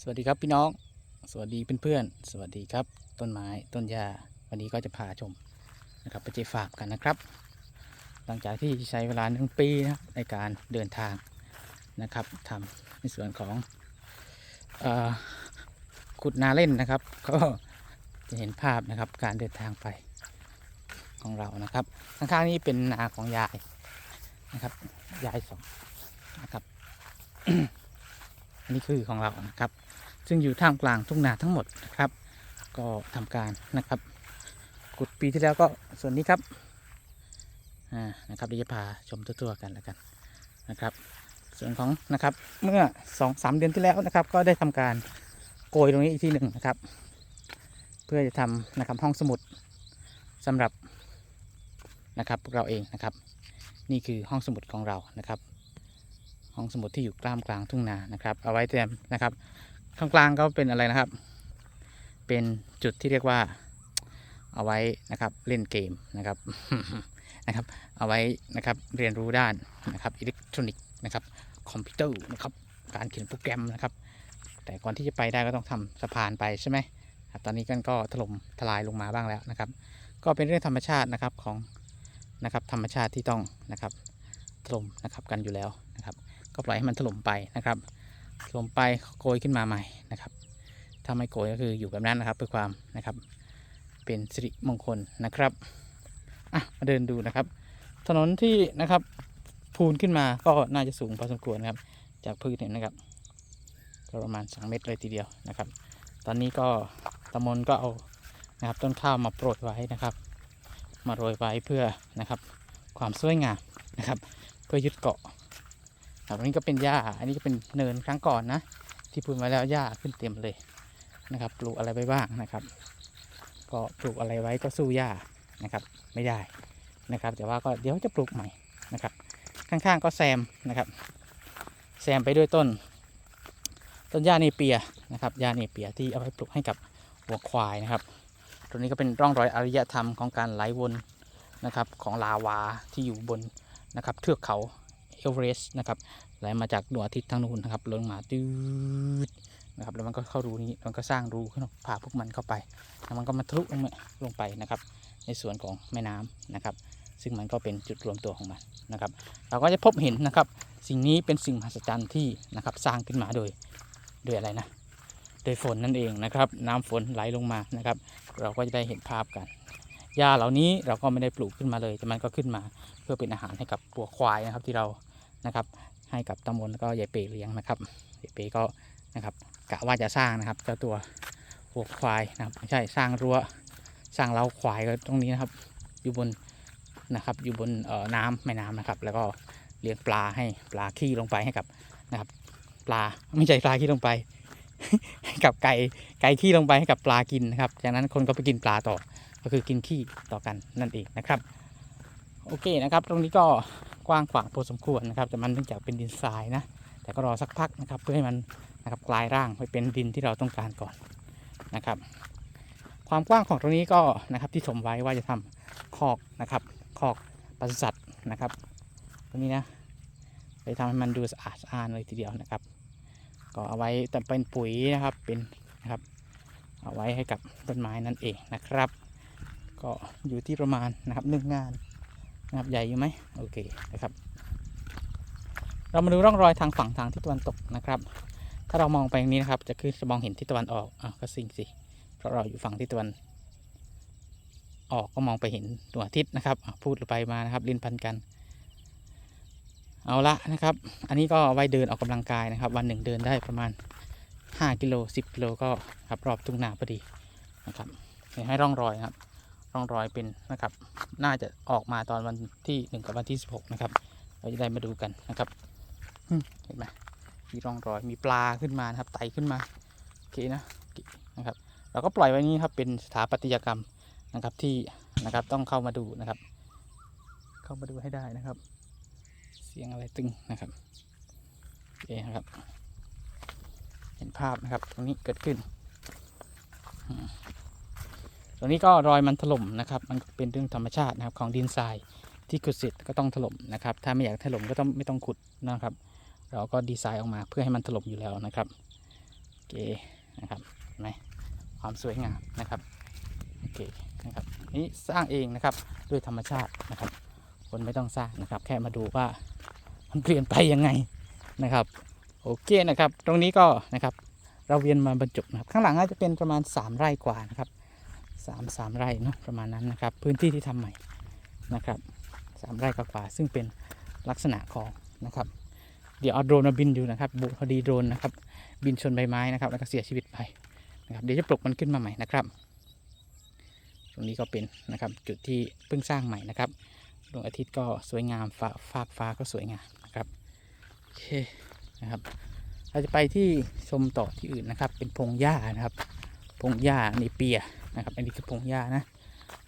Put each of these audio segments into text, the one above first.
สวัสดีครับพี่น้อง สวัสดีเพื่อนๆ สวัสดีครับ ต้นไม้ต้นหญ้าวันนี้ก็จะพาชมนะครับไปเจฟาร์มกันนะครับ หลังจากที่ใช้เวลาหนึ่งปีนะในการเดินทางนะครับทำในส่วนของอขุดนาเล่นนะครับ ก็จะเห็นภาพนะครับการเดินทางไปของเรานะครับข้างๆนี้เป็นนาของยายนะครับยายสองนะครับ นนี้คือของเรานะครับ ซึ่งอยู่ท่ามกลางทุ่งนาทั้งหมดนะครับ ก็ทำการนะครับขุดปีที่แล้วก็ส่วนนี้ครับอ่านะครับเดี๋ยวจะพาชมตัวๆกันแล้วกันนะครับ ส่วนของนะครับเมื่อสองสามเดือนที่แล้วนะครับ ก็ได้ทำการโกยตรงนี้อีกทีหนึ่งนะครับ เพื่อจะทำนะครับห้องสมุดสำหรับนะครับพวกเราเองนะครับ นี่คือห้องสมุดของเรานะครับ ห้องสมุดที่อยู่กล้างกลางทุ่งนานะครับ เอาไว้เตรียมนะครับ ข้างกลางก็เป็นอะไรนะครับ เป็นจุดที่เรียกว่าเอาไว้นะครับเล่นเกมนะครับนะครับเอาไว้นะครับเรียนรู้ด้านนะครับอิเล็กทรอนิกส์นะครับคอมพิวเตอร์นะครับการเขียนโปรแกรมนะครับ แต่ก่อนที่จะไปได้ก็ต้องทำสะพานไปใช่ไหมครับตอนนี้กันก็ถล่มทลายลงมาบ้างแล้วนะครับ ก็เป็นเรื่องธรรมชาตินะครับของนะครับธรรมชาติที่ต้องนะครับถล่มนะครับกันอยู่แล้ว ก็ปล่อยให้มันถล่มไปนะครับถล่มไปโกยขึ้นมาใหม่นะครับ ถ้าไม่โกยก็คืออยู่แบบนั้นนะครับเพื่อความนะครับเป็นสิริมงคลนะครับอะมาเดินดูนะครับ ถนนที่นะครับพูนขึ้นมาก็น่าจะสูงพอสมควรครับ จากพื้นเนี่ยนะครับก็ประมาณ 2 เมตรเลยทีเดียวนะครับ ตอนนี้ก็ตำมนก็เอานะครับต้นข้าวมาโปรยไว้นะครับ มาโรยไว้เพื่อนะครับความสวยงามนะครับ เพื่อยึดเกาะ ครับอันนี้ก็เป็นหญ้า อันนี้ก็เป็นเนินครั้งก่อนนะ ที่พูดมาแล้วหญ้าขึ้นเต็มเลยนะครับ ปลูกอะไรไปบ้างนะครับ ก็ปลูกอะไรไว้ก็สู้หญ้านะครับ ไม่ได้นะครับ แต่ว่าก็เดี๋ยวจะปลูกใหม่นะครับ ข้างๆก็แซมนะครับ แซมไปด้วยต้น ต้นหญ้าเนเปียนะครับหญ้าเนเปียที่เอาไว้ปลูกให้กับวัวควายนะครับ ตรงนี้ก็เป็นร่องรอยอารยธรรมของการไหลวนนะครับของลาวาที่อยู่บนนะครับเทือกเขา เอเวอเรสต์นะครับไหลมาจากดวงอาทิตย์ทางนู้นนะครับลงมาตืดนะครับแล้วมันก็เข้ารูนี้มันก็สร้างรูขึ้นมาพาพวกมันเข้าไปแล้วมันก็มาทะลุลงมาลงไปนะครับ ในส่วนของแม่น้ำนะครับ ซึ่งมันก็เป็นจุดรวมตัวของมันนะครับ เราก็จะพบเห็นนะครับ สิ่งนี้เป็นสิ่งมหัศจรรย์ที่นะครับสร้างขึ้นมาโดยโดยอะไรนะโดยฝนนั่นเองนะครับ น้ำฝนไหลลงมานะครับ เราก็จะได้เห็นภาพกันหญ้าเหล่านี้เราก็ไม่ได้ปลูกขึ้นมาเลย แต่มันก็ขึ้นมาเพื่อเป็นอาหารให้กับตัวควายนะครับที่เรา นะครับ ให้กับตำบลแล้วก็ยายเปเลี้ยงนะครับยายเปก็นะครับกะว่าจะสร้างนะครับเจ้าตัววัวควายนะครับไม่ใช่สร้างรั้วสร้างเล้าควายก็ตรงนี้นะครับ อยู่บนนะครับอยู่บนเอ่อน้ำแม่น้ำนะครับ แล้วก็เลี้ยงปลาให้ปลาขี้ลงไปให้กับนะครับ ปลาไม่ใช่ปลาขี้ลงไปให้กับไก่ไก่ขี้ลงไปให้กับปลากินนะครับ จากนั้นคนก็ไปกินปลาต่อก็คือกินขี้ต่อกันนั่นเองนะครับ โอเคนะครับ ตรงนี้ก็กว้างขวางพอสมควรนะครับ แต่มันเนื่องจากเป็นดินทรายนะ แต่ก็รอสักพักนะครับ เพื่อให้มันนะครับกลายร่างไปเป็นดินที่เราต้องการก่อนนะครับ ความกว้างของตรงนี้ก็นะครับที่ถมไว้ว่าจะทำคอกนะครับคอกปศุสัตว์นะครับ ตรงนี้นะไปทำให้มันดูสะอาดสะอาดเลยทีเดียวนะครับ ก็เอาไว้แต่เป็นปุ๋ยนะครับเป็นนะครับ เอาไว้ให้กับต้นไม้นั่นเองนะครับ ก็อยู่ที่ประมาณนะครับหนึ่งงาน นะครับใหญ่อยู่ไหมโอเคนะครับ เรามาดูร่องรอยทางฝั่งทางทิศตะวันตกนะครับ ถ้าเรามองไปตรงนี้นะครับ จะคือจะมองเห็นทิศตะวันออกอะก็สิ่งสิเพราะเราอยู่ฝั่งทิศตะวัน ออกก็มองไปเห็นดวงอาทิตย์นะครับพูดไปมานะครับลิ้นพันกันเอาละนะครับ อันนี้ก็ไว้เดินออกกำลังกายนะครับ วันหนึ่งเดินได้ประมาณ 5 กิโล 10 กิโลก็ครับรอบทุ่งนาพอดีนะครับเห็นให้ร่องรอยครับ ร่องรอยเป็นนะครับ น่าจะออกมาตอนวันที่หนึ่งกับวันที่สิบหกนะครับ เราจะได้มาดูกันนะครับเห็นไหมมีร่องรอยมีปลาขึ้นมานะครับไตขึ้นมาโอเคนะนะครับ เราก็ปล่อยไว้นี้ครับเป็นสถาปัตยกรรมนะครับที่นะครับต้องเข้ามาดูนะครับ เข้ามาดูให้ได้นะครับ เสียงอะไรตึงนะครับโอเคนะครับ เห็นภาพนะครับตรงนี้เกิดขึ้น ตรงนี้ก็รอยมันถล่มนะครับ มันเป็นเรื่องธรรมชาตินะครับของดินทรายที่ขุดเสร็จก็ต้องถล่มนะครับ ถ้าไม่อยากถล่มก็ต้องไม่ต้องขุดนะครับ เราก็ดีไซน์ออกมาเพื่อให้มันถล่มอยู่แล้วนะครับโอเคนะครับไหมความสวยงามนะครับโอเคนะครับนี่สร้างเองนะครับด้วยธรรมชาตินะครับ คนไม่ต้องสร้างนะครับ แค่มาดูว่ามันเปลี่ยนไปยังไงนะครับโอเคนะครับ ตรงนี้ก็นะครับ เราเวียนมาบรรจบนะครับ ข้างหลังอาจจะเป็นประมาณ 3 ไร่กว่านะครับ สามสามไร่เนาะประมาณนั้นนะครับ พื้นที่ที่ทำใหม่นะครับสามไร่กว่าซึ่งเป็นลักษณะของนะครับ เดี๋ยวเอาโดรนมาบินอยู่นะครับบุพอดีโดรนนะครับ บินชนใบไม้นะครับ แล้วก็เสียชีวิตไปนะครับเดี๋ยวจะปลุกมันขึ้นมาใหม่นะครับ ตรงนี้ก็เป็นนะครับจุดที่เพิ่งสร้างใหม่นะครับดวงอาทิตย์ก็สวยงามฟ้าฟากฟ้าก็สวยงามนะครับโอเคนะครับเราจะไปที่ชมต่อที่อื่นนะครับ เป็นพงหญ้านะครับ พงหญ้าเนเปีย นะครับอันนี้คือพงหญ้านะ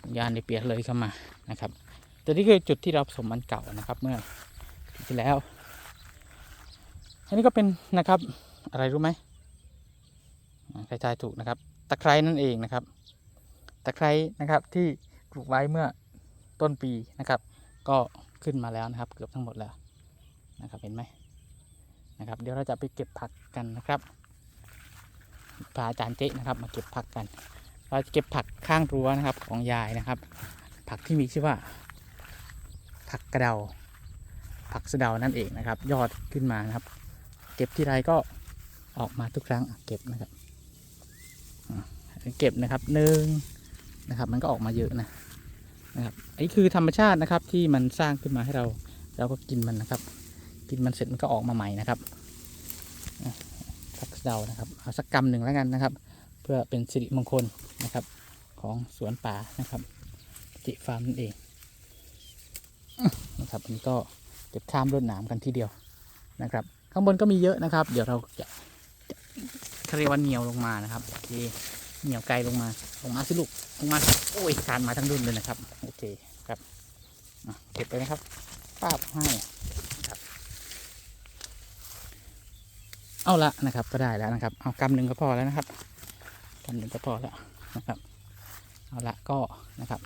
พงหญ้าเนเปียกเลยเข้ามานะครับแต่นี่คือจุดที่เราผสมมันเก่านะครับเมื่อปีที่แล้ว อันนี้ก็เป็นนะครับอะไรรู้ไหมใครทายถูกนะครับ ตะไคร้นั่นเองนะครับ ตะไคร้นะครับที่ปลูกไว้เมื่อต้นปีนะครับ ก็ขึ้นมาแล้วนะครับ เกือบทั้งหมดแล้วนะครับเห็นไหมนะครับเดี๋ยวเราจะไปเก็บผักกันนะครับพาอาจารย์เจ๊นะครับ มาเก็บผักกัน เราจะเก็บผักข้างรั้วนะครับของยายนะครับ ผักที่มีชื่อว่า ผักกระเดา ผักสะเดานั่นเองนะครับ ยอดขึ้นมานะครับ เก็บที่ไรก็ออกมาทุกครั้งเก็บนะครับ เก็บนะครับหนึ่งนะครับ มันก็ออกมาเยอะนะนะครับอันนี้คือธรรมชาตินะครับที่มันสร้างขึ้นมาให้เราเราก็กินมันนะครับ กินมันเสร็จมันก็ออกมาใหม่นะครับผักสะเดานะครับเอาสักกำหนึ่งแล้วกันนะครับ พื่อเป็นสิริมงคลนะครับของสวนป่านะครับจิฟาร์มนั่นเองนะครับอันก็เก็บข้ามรถหนามกันทีเดียวนะครับ ข้างบนก็มีเยอะนะครับ เดี๋ยวเราจะเขาเรียกว่าเหนียวลงมานะครับโอเคเหนียวไกลลงมาลงมาสิลูกลงมาโอ้ยคานมาทั้งรุ่นเลยนะครับโอเคครับเก็บไปนะครับป้าบให้ครับเอาละนะครับก็ได้แล้วนะครับเอากำหนึ่งก็พอแล้วนะครับ กำหนึ่งก็พอแล้วนะครับเอาละก็นะครับ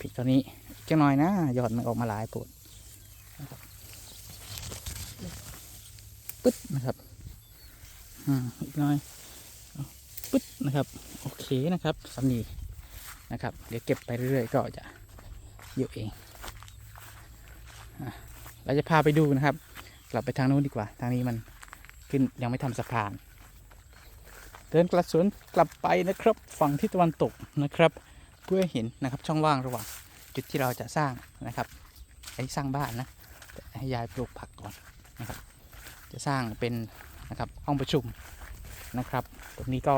ผิดตัวนี้จังหน่อยนะยอดมันออกมาหลายปวดนะครับปึ๊ดนะครับอ่าอีกหน่อยปึ๊ดนะครับโอเคนะครับสำนีนะครับ เดี๋ยวเก็บไปเรื่อยๆก็จะเยอะเองเราจะพาไปดูนะครับ กลับไปทางนู้นดีกว่า ทางนี้มันขึ้นยังไม่ทำสะพาน ดินกลับสวนกลับไปนะครับฝั่งที่ตะวันตกนะครับ เพื่อเห็นนะครับช่องว่างระหว่างจุดที่เราจะสร้างนะครับไอ้สร้างบ้านนะให้ยายปลูกผักก่อนนะครับ จะสร้างเป็นนะครับห้องประชุมนะครับ ตรงนี้ก็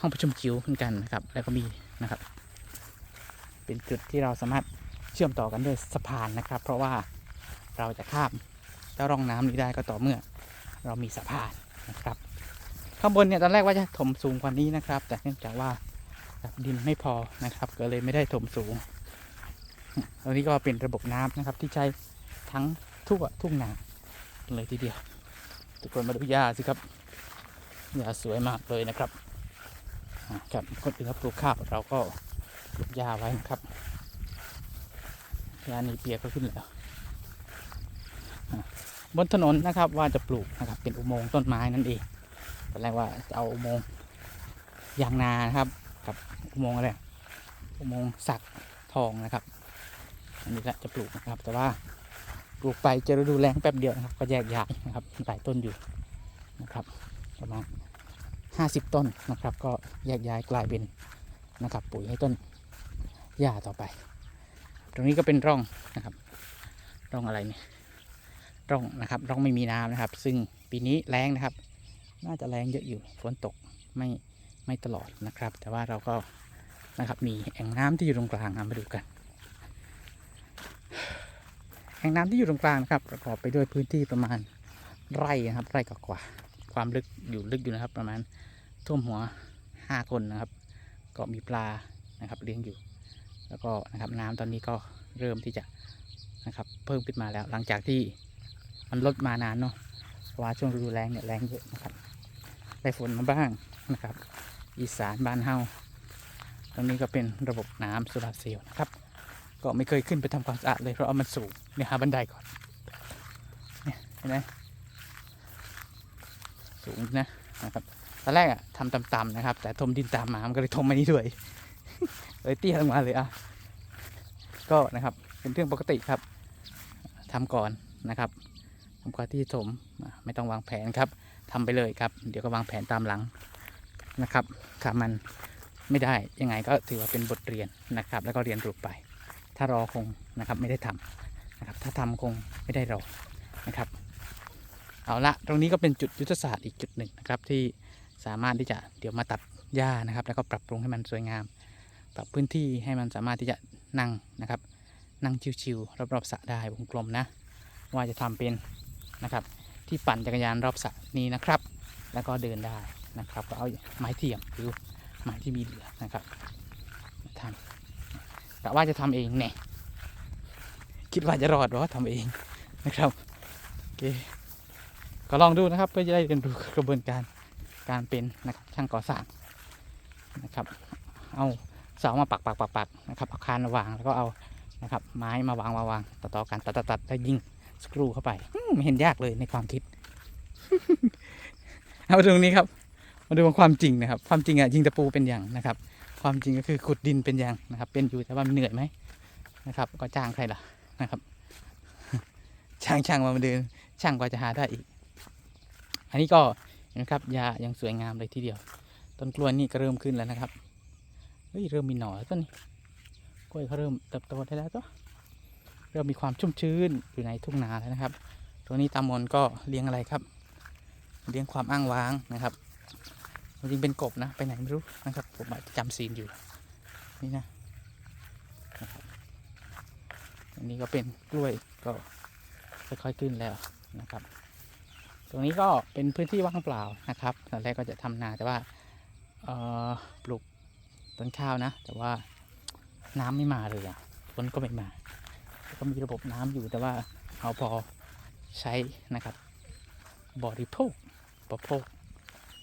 ห้องประชุมจิ๋วเหมือนกันนะครับ แล้วก็มีนะครับ เป็นจุดที่เราสามารถเชื่อมต่อกันด้วยสะพานนะครับ เพราะว่าเราจะข้ามเจ้าร่องน้ำนี้ได้ก็ต่อเมื่อ เรามีสะพานนะครับ ข้างบนเนี่ยตอนแรกว่าจะถมสูงกว่านี้นะครับ แต่เนื่องจากว่าดินไม่พอนะครับ ก็เลยไม่ได้ถมสูงตรงนี้ก็เป็นระบบน้ำนะครับ ที่ใช้ทั้งทั่วทุ่งนาเลยทีเดียว ทุกคนมาดูหญ้าสิครับหญ้าสวยมากเลยนะครับครับคนอื่นเขาปลูกข้าวเราก็ปลูกหญ้าไว้นะครับหญ้านี้เปียกก็ขึ้นแล้วบนถนนนะครับว่าจะปลูกนะครับเป็นอุโมงค์ต้นไม้นั่นเอง ตอนแรกว่าจะเอาอุโมงค์ยางนานะครับ กับอุโมงค์อะไรอุโมงค์สักทองนะครับ อันนี้แหละจะปลูกนะครับ แต่ว่าปลูกไปเจอฤดูแล้งแป๊บเดียวนะครับก็แยกย้ายนะครับหลายต้นอยู่นะครับ ประมาณห้าสิบต้นนะครับ ก็แยกย้ายกลายเป็นนะครับปุ๋ยให้ต้นหญ้าต่อไป ตรงนี้ก็เป็นร่องนะครับ ร่องอะไรเนี่ยร่องนะครับ ร่องไม่มีน้ำนะครับ ซึ่งปีนี้แรงนะครับ น่าจะแรงเยอะอยู่ฝนตกไม่ไม่ตลอดนะครับ แต่ว่าเราก็นะครับมีแอ่งน้ำที่อยู่ตรงกลางเอามาดูกันแอ่งน้ำที่อยู่ตรงกลางนะครับ ประกอบไปด้วยพื้นที่ประมาณไร่นะครับ ไร่กว่าความลึกอยู่ลึกอยู่นะครับ ประมาณท่วมหัวห้าคนนะครับ ก็มีปลานะครับเลี้ยงอยู่ แล้วก็นะครับน้ำตอนนี้ก็เริ่มที่จะนะครับ เพิ่มขึ้นมาแล้วหลังจากที่มันลดมานานเนาะเพราะว่าช่วงฤดูแล้งเนี่ยแรงเยอะนะครับ ได้ฝนมาบ้างนะครับ อีสานบ้านเฮาตรงนี้ก็เป็นระบบน้ำโซลาร์เซลล์นะครับ ก็ไม่เคยขึ้นไปทำความสะอาดเลยเพราะว่ามันสูงเนี่ยหาบันไดก่อนเนี่ยเห็นไหมสูงนะนะครับตอนแรกอะทำต่ำๆนะครับ แต่ทมดินตามมามันก็เลยทมมานี่ด้วยเลยเตี้ยลงมาเลยอะก็นะครับเป็นเรื่องปกติครับทำก่อนนะครับทำก่อนที่ถมไม่ต้องวางแผนครับ ทำไปเลยครับ เดี๋ยวก็วางแผนตามหลังนะครับถ้ามันไม่ได้ยังไงก็ถือว่าเป็นบทเรียนนะครับ แล้วก็เรียนรู้ไป ถ้ารอคงนะครับไม่ได้ทำนะครับ ถ้าทำคงไม่ได้รอนะครับ เอาละตรงนี้ก็เป็นจุดยุทธศาสตร์อีกจุดหนึ่งนะครับ ที่สามารถที่จะเดี๋ยวมาตัดหญ้านะครับ แล้วก็ปรับปรุงให้มันสวยงาม ปรับพื้นที่ให้มันสามารถที่จะนั่งนะครับ นั่งชิวๆรอบๆสระได้วงกลมนะ ว่าจะทำเป็นนะครับ ที่ปั่นจักรยานรอบสระนี้นะครับ แล้วก็เดินได้นะครับ ก็เอาไม้เทียมหรือไม้ที่มีเหลือนะครับมาทำแต่ว่าจะทำเองเนี่ยคิดว่าจะรอดหรอทำเองนะครับโอเคก็ลองดูนะครับเพื่อจะได้เรียนรู้กระบวนการการเป็นนะครับช่างก่อสร้างนะครับ เอาเสามาปักปักปักปักนะครับเอาคานมาวางแล้วก็เอานะครับไม้มาวางมาวางต่อต่อกันตัดตัดตัดแล้วยิง สกรูเข้าไปไม่เห็นยากเลยในความคิด เอาตรงนี้ครับ มาดูความจริงนะครับ ความจริงอะยิงตะปูเป็นอย่างนะครับ ความจริงก็คือขุดดินเป็นอย่างนะครับ เป็นอยู่แต่ว่ามันเหนื่อยไหมนะครับ ก็จ้างใครล่ะนะครับช่างช่างมามาเดินช่างกว่าจะหาได้อีก อันนี้ก็นะครับยายังสวยงามเลยทีเดียว ต้นกล้วยนี่ก็เริ่มขึ้นแล้วนะครับเฮ้ยเริ่มมีหน่อแล้วต้นนี้กล้วยเขาเริ่มเติบโตได้แล้วตัว เริ่มมีความชุ่มชื้นอยู่ในทุ่งนาแล้วนะครับตรงนี้ตามนก็เลี้ยงอะไรครับ เลี้ยงความอ้างว้างนะครับจริงเป็นกบนะ ไปไหนไม่รู้นะครับ ผมจจำซีนอยู่ นี่นะนะครับอันนี้ก็เป็นกล้วยก็ค่อยๆขึ้นแล้วนะครับ ตรงนี้ก็เป็นพื้นที่ว่างเปล่านะครับตอนแรกก็จะทำนาแต่ว่าปลูกต้นข้าวนะ แต่ว่าน้ำไม่มาเลยอะฝนก็ไม่มา ก็มีระบบน้ำอยู่แต่ว่าเอาพอใช้นะครับ บริโภคบริโภค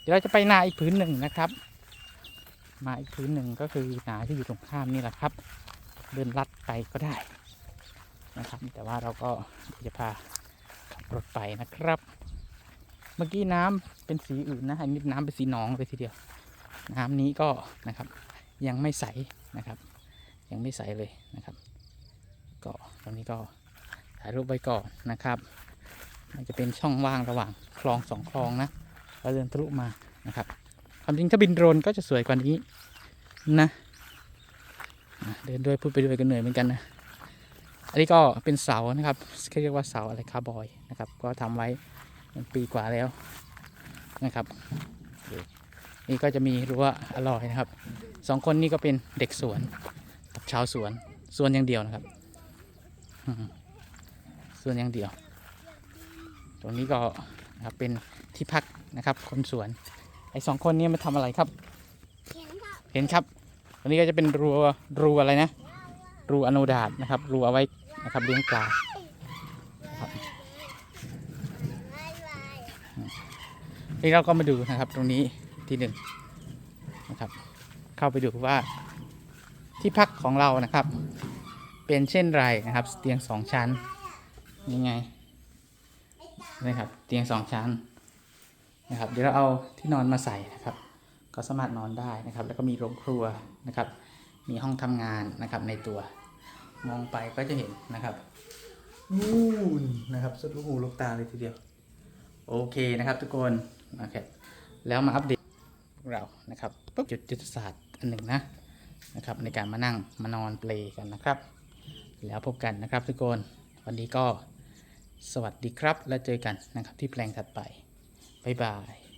เดี๋ยวเราจะไปนาอีกพื้นหนึ่งนะครับ มาอีกพื้นหนึ่งก็คือนาที่อยู่ตรงข้ามนี่แหละครับ เดินลัดไปก็ได้นะครับ แต่ว่าเราก็จะพาขับรถไปนะครับ เมื่อกี้น้ำเป็นสีอื่นนะอันนี้น้ำเป็นสีหนองเลยทีเดียว น้ำนี้ก็นะครับ ยังไม่ใสนะครับ ยังไม่ใสเลยนะครับ ก็ตอนนี้ก็ถ่ายรูปไว้ก่อนนะครับมันจะเป็นช่องว่างระหว่างคลองสองคลองนะเราเดินทะลุมานะครับความจริงถ้าบินโดรนก็จะสวยกว่านี้นะเดินด้วยพูดไปด้วยก็เหนื่อยเหมือนกันนะอันนี้ก็เป็นเสานะครับเขาเรียกว่าเสาอะไรคาร์บอยนะครับ ก็ทำไว้ปีกว่าแล้วนะครับนี่ก็จะมีรั้วอร่อยนะครับสองคนนี่ก็เป็นเด็กสวนกับชาวสวนสวนอย่างเดียวนะครับ สวนอย่างเดียว ตรงนี้ก็นะครับเป็นที่พักนะครับ คนสวน ไอ้สองคนนี้มาทำอะไรครับ เห็นครับ ตรงนี้ก็จะเป็นรูรูอะไรนะ รูอโนดาตนะครับ รูเอาไว้นะครับเลี้ยงปลาครับนี่เราก็มาดูนะครับ ตรงนี้ที่หนึ่งนะครับ เข้าไปดูว่าที่พักของเรานะครับ เป็นเช่นไรนะครับ เตียงสองชั้นยังไงนะครับ เตียงสองชั้นนะครับ เดี๋ยวเราเอาที่นอนมาใส่นะครับ ก็สามารถนอนได้นะครับ แล้วก็มีโรงครัวนะครับ มีห้องทำงานนะครับในตัว มองไปก็จะเห็นนะครับนู่นนะครับสุดลูกหูลูกตาเลยทีเดียว โอเคนะครับทุกคนโอเคแล้วมาอัปเดตเรานะครับปุ๊บจุดยุทธศาสตร์อันหนึ่งนะนะครับในการมานั่งมานอนเปลกันนะครับ แล้วพบกันนะครับทุกคน วันนี้ก็สวัสดีครับ และเจอกันนะครับที่แปลงถัดไป บ๊ายบาย